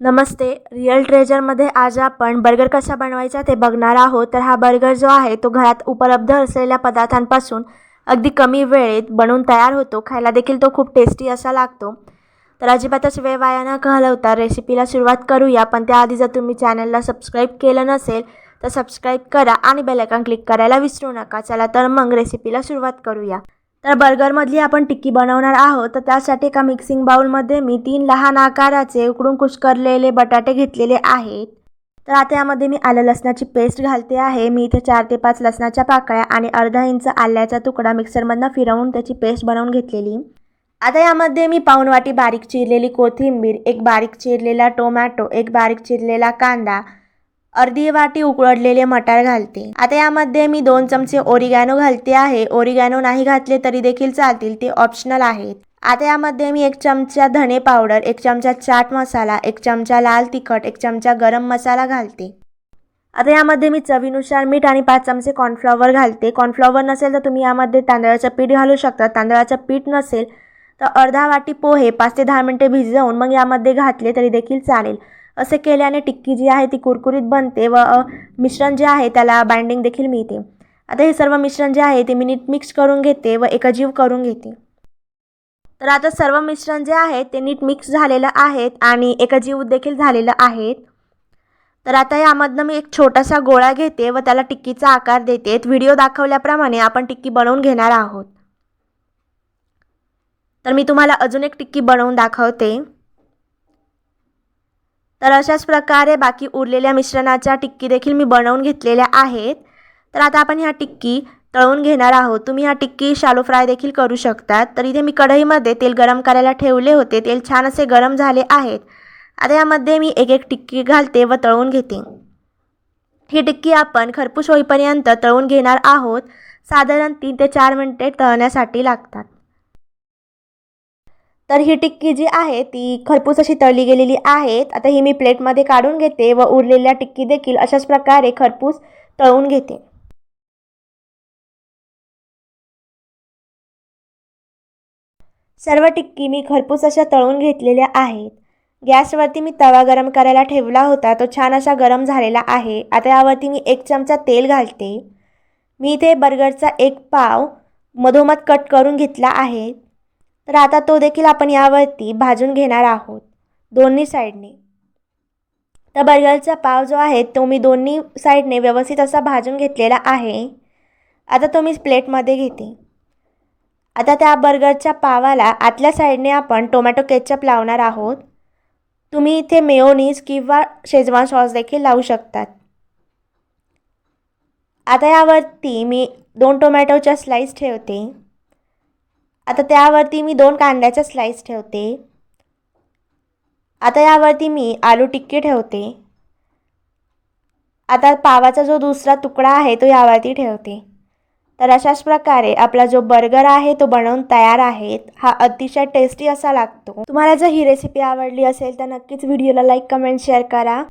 नमस्ते real ट्रेजरमध्ये आज आपण burger कसा बनवायचा ते बघणार आहोत. तर हा बर्गर जो आहे तो घरात उपलब्ध असलेल्या पदार्थांपासून अगदी कमी वेळेत बनवून तयार होतो. खायला देखील तो खूप टेस्टी असा लागतो. तर अजिबातच वेळ वाया न घालवता रेसिपीला सुरुवात करूया. पण त्याआधी जर तुम्ही चॅनलला सबस्क्राईब केलं नसेल तर सबस्क्राईब करा आणि बेलायकॉन क्लिक करायला विसरू नका. चला तर मग रेसिपीला सुरुवात करूया. तर बर्गरमधली आपण टिक्की बनवणार आहोत तर त्यासाठी एका मिक्सिंग बाउलमध्ये मी तीन लहान आकाराचे उकडून कुस्करलेले बटाटे घेतलेले आहेत. तर आता यामध्ये मी आलं लसणाची पेस्ट घालते आहे. मी इथे चार ते पाच लसणाच्या पाकळ्या आणि अर्धा इंच आल्याचा तुकडा मिक्सरमधनं फिरवून त्याची पेस्ट बनवून घेतलेली. आता यामध्ये मी पाऊण वाटी बारीक चिरलेली कोथिंबीर एक बारीक चिरलेला टोमॅटो एक बारीक चिरलेला कांदा अर्धी वाटी उकडलेले मटार घालते. आता यामध्ये मी दोन चमचे ओरिगॅनो घालते आहे. ओरिगॅनो नाही घातले तरी देखील चालतील ते ऑप्शनल आहेत. आता यामध्ये मी एक चमचा धने पावडर एक चमचा चाट मसाला एक चमचा लाल तिखट एक चमचा गरम मसाला घालते. आता यामध्ये मी चवीनुसार मीठ आणि पाच चमचे कॉर्नफ्लॉवर घालते. कॉर्नफ्लॉवर नसेल तर तुम्ही यामध्ये तांदळाचं पीठ घालू शकता. तांदळाचं पीठ नसेल तर अर्धा वाटी पोहे पाच ते दहा मिनटे भिजवून मग यामध्ये घातले तरी देखील चालेल. असे केल्याने टिक्की जी आहे ती कुरकुरीत बनते व मिश्रण जे आहे त्याला बाइंडिंग देखील मिळते. आता हे सर्व मिश्रण जे आहे ते मी नीट मिक्स करून घेते व एकजीव करून घेते. तर आता सर्व मिश्रण जे आहे ते नीट मिक्स झालेलं आहेत आणि एकजीव देखील झालेलं आहेत. तर आता यामधनं मी एक छोटासा गोळा घेते व त्याला टिक्कीचा आकार देते. व्हिडिओ दाखवल्याप्रमाणे आपण टिक्की बनवून घेणार आहोत. तर मी तुम्हाला अजून एक टिक्की बनवून दाखवते. तर अशाच प्रकारे बाकी उरलेल्या मिश्रणाच्या टिक्की देखील मी बनवून घेतलेल्या आहेत. तर आता आपण ह्या टिक्की तळून घेणार आहोत. तुम्ही ह्या टिक्की शालो फ्राय देखील करू शकतात. तर इथे मी कढईमध्ये तेल गरम करायला ठेवले होते. तेल छान असे गरम झाले आहेत. आता यामध्ये मी एक एक टिक्की घालते व तळून घेते. ही टिक्की आपण खरपूस होईपर्यंत तळून घेणार आहोत. साधारण तीन ते चार मिनटे तळण्यासाठी लागतात. तर ही टिक्की जी आहे ती खरपूस अशी तळली गेलेली आहेत. आता ही मी प्लेटमध्ये काढून घेते व उरलेल्या टिक्की देखील अशाच प्रकारे खरपूस तळून घेते. सर्व टिक्की मी खरपूस अशा तळून घेतलेल्या आहेत. गॅसवरती मी तवा गरम करायला ठेवला होता. तो छान असा गरम झालेला आहे. आता यावरती मी एक चमचा तेल घालते. मी इथे बर्गरचा एक पाव मधोमध कट करून घेतला आहे. तर आता तो देखील आपण यावरती भाजून घेणार आहोत दोन्ही साईडने. तर बर्गरचा पाव जो आहे तो मी दोन्ही साईडने व्यवस्थित असा भाजून घेतलेला आहे. आता तो मी प्लेटमध्ये घेते. आता त्या बर्गरच्या पावाला आतल्या साईडने आपण टोमॅटो केचप लावणार आहोत. तुम्ही इथे मेयोनीज किंवा शेजवान सॉस देखील लावू शकतात. आता यावरती मी दोन टोमॅटोच्या स्लाईस ठेवते. आता त्यावरती मी दोन कांद्याच्या स्लाईस ठेवते. आता यावरती मी आलू टिक्की ठेवते. आता पावाचा जो दुसरा तुकडा आहे तो यावरती ठेवते. तर अशाच प्रकारे आपला जो बर्गर आहे तो बनवून तयार आहे हा अतिशय टेस्टी असा लागतो. तुम्हाला जर ही रेसिपी आवडली असेल तर नक्कीच व्हिडिओला लाईक कमेंट शेअर करा.